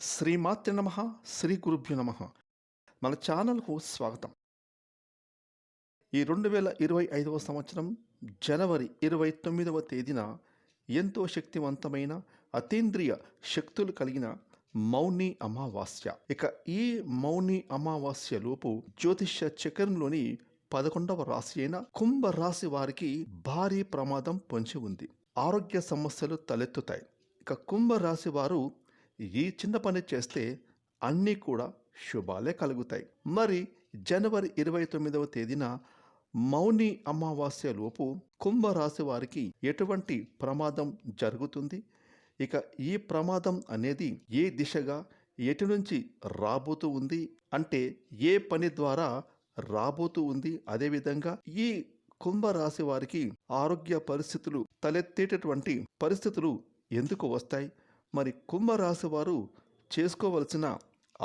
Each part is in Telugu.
శ్రీమాతృ నమ శ్రీ గురుభ్యు నమ. మన ఛానల్కు స్వాగతం. ఈ రెండు వేల ఇరవై ఐదవ సంవత్సరం జనవరి ఇరవై తొమ్మిదవ తేదీన ఎంతో శక్తివంతమైన అతీంద్రియ శక్తులు కలిగిన మౌని అమావాస్య. ఇక ఈ మౌని అమావాస్య లోపు జ్యోతిష్య చక్రంలోని పదకొండవ రాశి అయిన కుంభ రాశి వారికి భారీ ప్రమాదం పొంచి ఉంది. ఆరోగ్య సమస్యలు తలెత్తుతాయి. ఇక కుంభ రాశి వారు ఈ చిన్న పని చేస్తే అన్నీ కూడా శుభాలే కలుగుతాయి. మరి జనవరి ఇరవై తొమ్మిదవ తేదీన మౌని అమావాస్య లోపు కుంభరాశి వారికి ఎటువంటి ప్రమాదం జరుగుతుంది? ఇక ఈ ప్రమాదం అనేది ఏ దిశగా ఎటు నుంచి రాబోతూ ఉంది? అంటే ఏ పని ద్వారా రాబోతూ ఉంది? అదేవిధంగా ఈ కుంభరాశి వారికి ఆరోగ్య పరిస్థితులు తలెత్తేటటువంటి పరిస్థితులు ఎందుకు వస్తాయి? మరి కుంభరాశి వారు చేసుకోవలసిన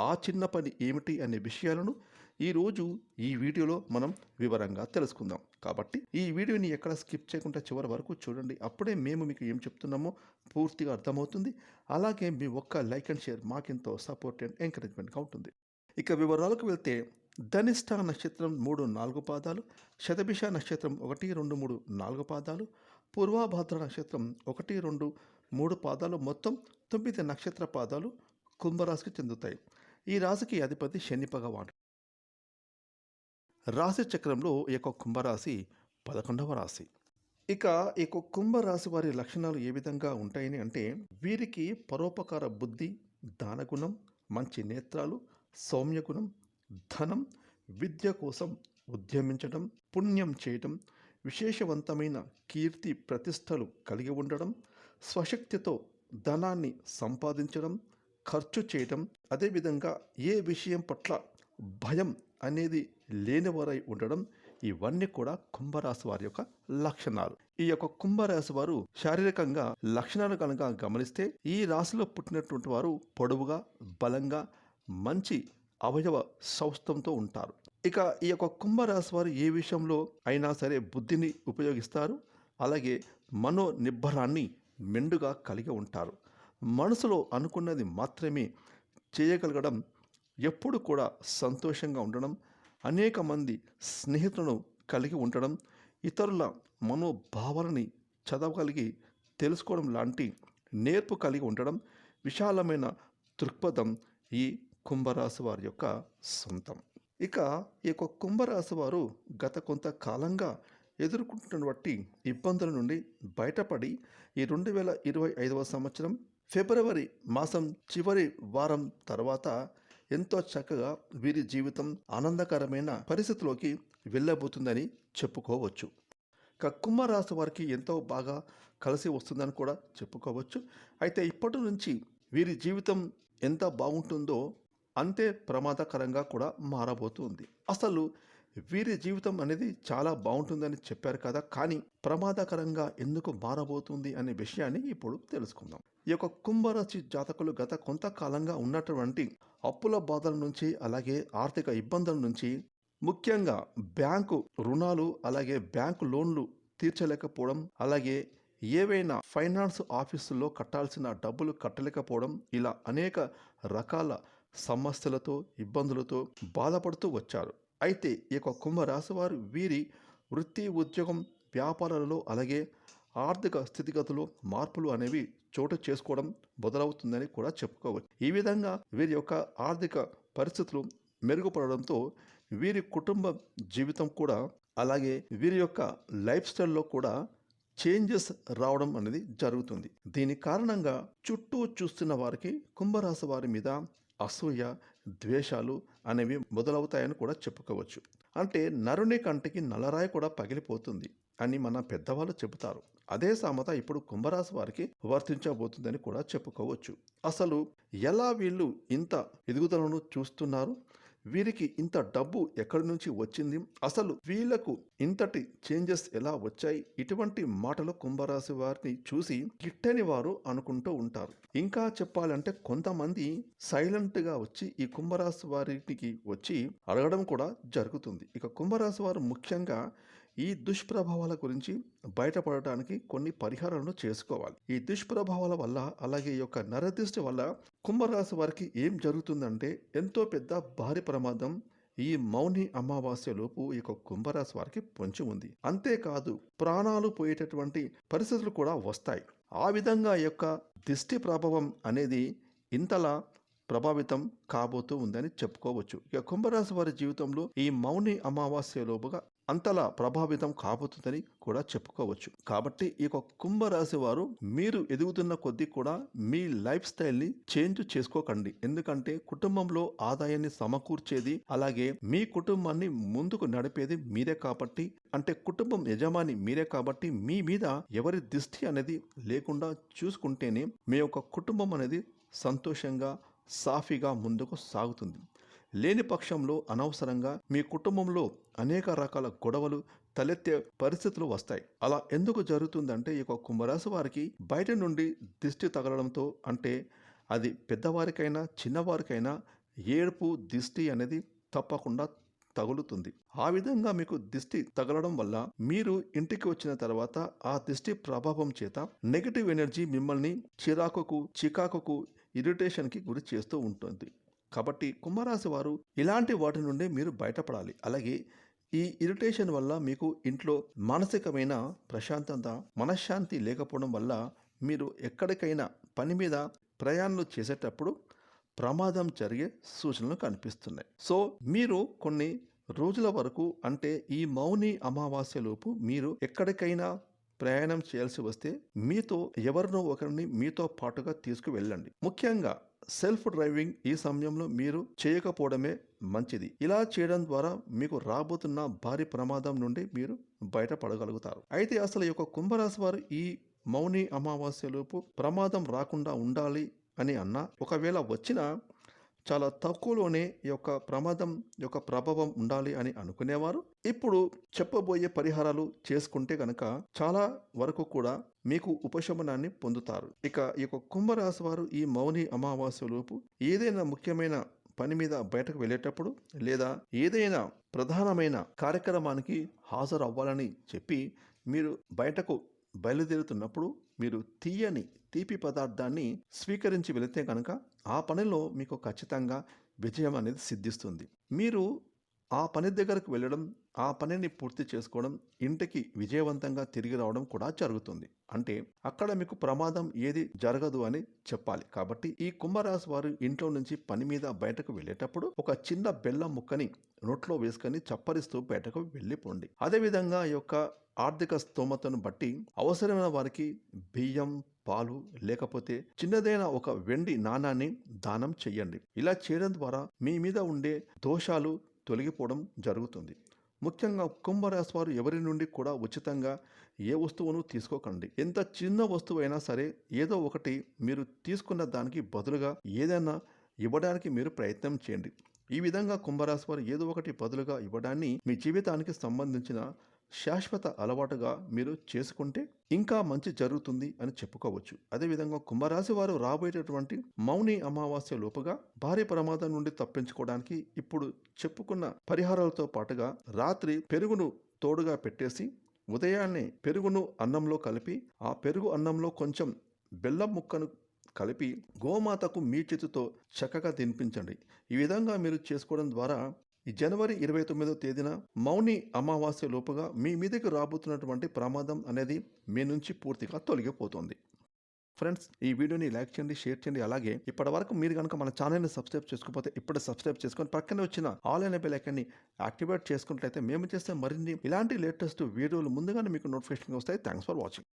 ఆ చిన్న పని ఏమిటి అనే విషయాలను ఈరోజు ఈ వీడియోలో మనం వివరంగా తెలుసుకుందాం. కాబట్టి ఈ వీడియోని ఎక్కడ స్కిప్ చేయకుండా చివరి వరకు చూడండి. అప్పుడే మేము మీకు ఏం చెప్తున్నామో పూర్తిగా అర్థమవుతుంది. అలాగే మీ ఒక్క లైక్ అండ్ షేర్ మాకెంతో సపోర్ట్ అండ్ ఎంకరేజ్మెంట్గా ఉంటుంది. ఇక వివరాలకు వెళ్తే ధనిష్ట నక్షత్రం మూడు నాలుగు పాదాలు శతభిష నక్షత్రం ఒకటి రెండు మూడు నాలుగు పాదాలు పూర్వాభాద్ర నక్షత్రం ఒకటి రెండు మూడు పాదాలు మొత్తం తొమ్మిది నక్షత్ర పాదాలు కుంభరాశికి చెందుతాయి. ఈ రాశికి అధిపతి శని భగవానుడు. రాశి చక్రంలో ఈ యొక్క కుంభరాశి పదకొండవ రాశి. ఇక ఈ యొక్క కుంభరాశి వారి లక్షణాలు ఏ విధంగా ఉంటాయని అంటే వీరికి పరోపకార బుద్ధి దానగుణం మంచి నేత్రాలు సౌమ్యగుణం ధనం విద్య కోసం ఉద్యమించడం పుణ్యం చేయటం విశేషవంతమైన కీర్తి ప్రతిష్టలు కలిగి ఉండడం స్వశక్తితో ధనాన్ని సంపాదించడం ఖర్చు చేయటం అదేవిధంగా ఏ విషయం పట్ల భయం అనేది లేనివారై ఉండడం ఇవన్నీ కూడా కుంభరాశి వారి యొక్క లక్షణాలు. ఈ యొక్క కుంభరాశి వారు శారీరకంగా లక్షణాలు కనుక గమనిస్తే ఈ రాశిలో పుట్టినటువంటి వారు పొడవుగా బలంగా మంచి అవయవ సౌస్థంతో ఉంటారు. ఇక ఈ యొక్క కుంభరాశి వారు ఏ విషయంలో అయినా సరే బుద్ధిని ఉపయోగిస్తారు. అలాగే మనో నిబ్బరాన్ని మెండుగా కలిగి ఉంటారు. మనసులో అనుకున్నది మాత్రమే చేయగలగడం ఎప్పుడు కూడా సంతోషంగా ఉండడం అనేక మంది స్నేహితులను కలిగి ఉండడం ఇతరుల మనోభావాలని చదవగలిగి తెలుసుకోవడం లాంటి నేర్పు కలిగి ఉండడం విశాలమైన దృక్పథం ఈ కుంభరాశి వారి యొక్క సొంతం. ఇక ఈ యొక్క కుంభరాశి వారు గత కొంతకాలంగా ఎదుర్కొంటున్నటువంటి ఇబ్బందుల నుండి బయటపడి ఈ రెండు వేల ఇరవై ఐదవ సంవత్సరం ఫిబ్రవరి మాసం చివరి వారం తర్వాత ఎంతో చక్కగా వీరి జీవితం ఆనందకరమైన పరిస్థితిలోకి వెళ్ళబోతుందని చెప్పుకోవచ్చు. ఇక కుంభరాశి వారికి ఎంతో బాగా కలిసి వస్తుందని కూడా చెప్పుకోవచ్చు. అయితే ఇప్పటి నుంచి వీరి జీవితం ఎంత బాగుంటుందో అంతే ప్రమాదకరంగా కూడా మారబోతుంది. అసలు వీరి జీవితం అనేది చాలా బాగుంటుందని చెప్పారు కదా కానీ ప్రమాదకరంగా ఎందుకు మారబోతుంది అనే విషయాన్ని ఇప్పుడు తెలుసుకుందాం. ఈ యొక్క కుంభరాశి జాతకులు గత కొంతకాలంగా ఉన్నటువంటి అప్పుల బాధల నుంచి అలాగే ఆర్థిక ఇబ్బందుల నుంచి ముఖ్యంగా బ్యాంకు రుణాలు అలాగే బ్యాంకు లోన్లు తీర్చలేకపోవడం అలాగే ఏవైనా ఫైనాన్స్ ఆఫీసుల్లో కట్టాల్సిన డబ్బులు కట్టలేకపోవడం ఇలా అనేక రకాల సమస్యలతో ఇబ్బందులతో బాధపడుతూ వచ్చారు. అయితే ఈ యొక్క కుంభరాశి వారు వీరి వృత్తి ఉద్యోగం వ్యాపారాలలో అలాగే ఆర్థిక స్థితిగతులు మార్పులు అనేవి చోటు చేసుకోవడం మొదలవుతుందని కూడా చెప్పుకోవచ్చు. ఈ విధంగా వీరి యొక్క ఆర్థిక పరిస్థితులు మెరుగుపడడంతో వీరి కుటుంబ జీవితం కూడా అలాగే వీరి యొక్క లైఫ్ స్టైల్లో కూడా చేంజెస్ రావడం అనేది జరుగుతుంది. దీని కారణంగా చుట్టూ చూస్తున్న వారికి కుంభరాశి వారి మీద అసూయ ద్వేషాలు అనేవి మొదలవుతాయని కూడా చెప్పుకోవచ్చు. అంటే నరుని కంటికి నల్లరాయి కూడా పగిలిపోతుంది అని మన పెద్దవాళ్ళు చెబుతారు. అదే సామెత ఇప్పుడు కుంభరాశి వారికి వర్తించబోతుందని కూడా చెప్పుకోవచ్చు. అసలు ఎలా వీళ్ళు ఇంత ఎదుగుదలను చూస్తున్నారు? వీరికి ఇంత డబ్బు ఎక్కడి నుంచి వచ్చింది? అసలు వీళ్ళకు ఇంతటి చేంజెస్ ఎలా వచ్చాయి? ఇటువంటి మాటలు కుంభరాశి వారిని చూసి గిట్టని వారు అనుకుంటూ ఉంటారు. ఇంకా చెప్పాలంటే కొంతమంది సైలెంట్గా వచ్చి ఈ కుంభరాశి వారికి వచ్చి అడగడం కూడా జరుగుతుంది. ఇక కుంభరాశి వారు ముఖ్యంగా ఈ దుష్ప్రభావాల గురించి బయటపడటానికి కొన్ని పరిహారాలను చేసుకోవాలి. ఈ దుష్ప్రభావాల వల్ల అలాగే ఈ యొక్క నరదిష్టి వల్ల కుంభరాశి వారికి ఏం జరుగుతుందంటే ఎంతో పెద్ద భారీ ప్రమాదం ఈ మౌని అమావాస్య లోపు ఈ యొక్క కుంభరాశి వారికి పొంచి ఉంది. అంతేకాదు ప్రాణాలు పోయేటటువంటి పరిస్థితులు కూడా వస్తాయి. ఆ విధంగా ఈ యొక్క దిష్టి ప్రభావం అనేది ఇంతలా ప్రభావితం కాబోతూ ఉందని చెప్పుకోవచ్చు. ఇక కుంభరాశి వారి జీవితంలో ఈ మౌని అమావాస్య లోపుగా అంతలా ప్రభావితం కాబోతుందని కూడా చెప్పుకోవచ్చు. కాబట్టి ఈ యొక్క కుంభరాశి వారు మీరు ఎదుగుతున్న కొద్దీ కూడా మీ లైఫ్ స్టైల్ని చేంజ్ చేసుకోకండి. ఎందుకంటే కుటుంబంలో ఆదాయాన్ని సమకూర్చేది అలాగే మీ కుటుంబాన్ని ముందుకు నడిపేది మీరే కాబట్టి అంటే కుటుంబం యజమాని మీరే కాబట్టి మీ మీద ఎవరి దిష్టి అనేది లేకుండా చూసుకుంటేనే మీ యొక్క కుటుంబం అనేది సంతోషంగా సాఫీగా ముందుకు సాగుతుంది. లేని పక్షంలో అనవసరంగా మీ కుటుంబంలో అనేక రకాల గొడవలు తలెత్తే పరిస్థితులు వస్తాయి. అలా ఎందుకు జరుగుతుందంటే ఈ యొక్క కుంభరాశి వారికి బయట నుండి దిష్టి తగలడంతో అంటే అది పెద్దవారికైనా చిన్నవారికైనా ఏడుపు దిష్టి అనేది తప్పకుండా తగులుతుంది. ఆ విధంగా మీకు దిష్టి తగలడం వల్ల మీరు ఇంటికి వచ్చిన తర్వాత ఆ దిష్టి ప్రభావం చేత నెగిటివ్ ఎనర్జీ మిమ్మల్ని చిరాకుకు చికాకుకు ఇరిటేషన్కి గురి చేస్తూ ఉంటుంది. కాబట్టి కుంభరాశి వారు ఇలాంటి వాటి నుండి మీరు బయటపడాలి. అలాగే ఈ ఇరిటేషన్ వల్ల మీకు ఇంట్లో మానసికమైన ప్రశాంతత మనశ్శాంతి లేకపోవడం వల్ల మీరు ఎక్కడికైనా పని మీద ప్రయాణాలు చేసేటప్పుడు ప్రమాదం జరిగే సూచనలు కనిపిస్తున్నాయి. సో మీరు కొన్ని రోజుల వరకు అంటే ఈ మౌని అమావాస్యలోపు మీరు ఎక్కడికైనా ప్రయాణం చేయాల్సి వస్తే మీతో ఎవరినో ఒకరిని మీతో పాటుగా తీసుకువెళ్ళండి. ముఖ్యంగా సెల్ఫ్ డ్రైవింగ్ ఈ సమయంలో మీరు చేయకపోవడమే మంచిది. ఇలా చేయడం ద్వారా మీకు రాబోతున్న భారీ ప్రమాదం నుండి మీరు బయటపడగలుగుతారు. అయితే అసలు ఈ యొక్క కుంభరాశి వారు ఈ మౌని అమావాస్యలోపు ప్రమాదం రాకుండా ఉండాలి అని అన్నా ఒకవేళ వచ్చినా చాలా తక్కువలోనే ఈ యొక్క ప్రమాదం యొక్క ప్రభావం ఉండాలి అని అనుకునేవారు. ఇప్పుడు చెప్పబోయే పరిహారాలు చేసుకుంటే కనుక చాలా వరకు కూడా మీకు ఉపశమనాన్ని పొందుతారు. ఇక ఈ యొక్క కుంభరాశి వారు ఈ మౌని అమావాస్యలోపు ఏదైనా ముఖ్యమైన పని మీద బయటకు వెళ్ళేటప్పుడు లేదా ఏదైనా ప్రధానమైన కార్యక్రమానికి హాజరు అవ్వాలని చెప్పి మీరు బయటకు బయలుదేరుతున్నప్పుడు మీరు తీయని తీపి పదార్థాన్ని స్వీకరించి వెళితే కనుక ఆ పనిలో మీకు ఖచ్చితంగా విజయం అనేది సిద్ధిస్తుంది. మీరు ఆ పని దగ్గరకు వెళ్ళడం ఆ పనిని పూర్తి చేసుకోవడం ఇంటికి విజయవంతంగా తిరిగి రావడం కూడా జరుగుతుంది. అంటే అక్కడ మీకు ప్రమాదం ఏది జరగదు అని చెప్పాలి. కాబట్టి ఈ కుంభరాశి వారు ఇంట్లో నుంచి పని మీద బయటకు వెళ్ళేటప్పుడు ఒక చిన్న బెల్లం ముక్కని నోట్లో వేసుకొని చప్పరిస్తూ బయటకు వెళ్ళిపోండి. అదేవిధంగా ఈ యొక్క ఆర్థిక స్తోమతను బట్టి అవసరమైన వారికి బియ్యం పాలు లేకపోతే చిన్నదైన ఒక వెండి నాణాన్ని దానం చెయ్యండి. ఇలా చేయడం ద్వారా మీ మీద ఉండే దోషాలు తొలగిపోవడం జరుగుతుంది. ముఖ్యంగా కుంభరాశి వారు ఎవరి నుండి కూడా ఉచితంగా ఏ వస్తువును తీసుకోకండి. ఎంత చిన్న వస్తువు అయినా సరే ఏదో ఒకటి మీరు తీసుకున్న దానికి బదులుగా ఏదైనా ఇవ్వడానికి మీరు ప్రయత్నం చేయండి. ఈ విధంగా కుంభరాశి వారు ఏదో ఒకటి బదులుగా ఇవ్వడాన్ని మీ జీవితానికి సంబంధించిన శాశ్వత అలవాటుగా మీరు చేసుకుంటే ఇంకా మంచి జరుగుతుంది అని చెప్పుకోవచ్చు. అదేవిధంగా కుంభరాశి వారు రాబోయేటటువంటి మౌని అమావాస్య లోపుగా భారీ ప్రమాదం నుండి తప్పించుకోవడానికి ఇప్పుడు చెప్పుకున్న పరిహారాలతో పాటుగా రాత్రి పెరుగును తోడుగా పెట్టేసి ఉదయాన్నే పెరుగును అన్నంలో కలిపి ఆ పెరుగు అన్నంలో కొంచెం బెల్లం ముక్కను కలిపి గోమాతకు మీ చేతితో చక్కగా తినిపించండి. ఈ విధంగా మీరు చేసుకోవడం ద్వారా జనవరి ఇరవై తొమ్మిదో తేదీన మౌని అమావాస్య లోపుగా మీ మీదకి రాబోతున్నటువంటి ప్రమాదం అనేది మీ నుంచి పూర్తిగా తొలగిపోతుంది. ఫ్రెండ్స్ ఈ వీడియోని లైక్ చేయండి షేర్ చేయండి. అలాగే ఇప్పటి వరకు మీరు కనుక మన ఛానల్ని సబ్స్క్రైబ్ చేసుకోకపోతే ఇప్పుడు సబ్స్క్రైబ్ చేసుకొని పక్కనే వచ్చిన ఆల్ అనే బెల్ ఐకాన్ని యాక్టివేట్ చేసుకున్నట్లయితే మేము చేస్తే మరిన్ని ఇలాంటి లేటెస్ట్ వీడియోలు ముందుగానే మీకు నోటిఫికేషన్ వస్తాయి. Thanks for watching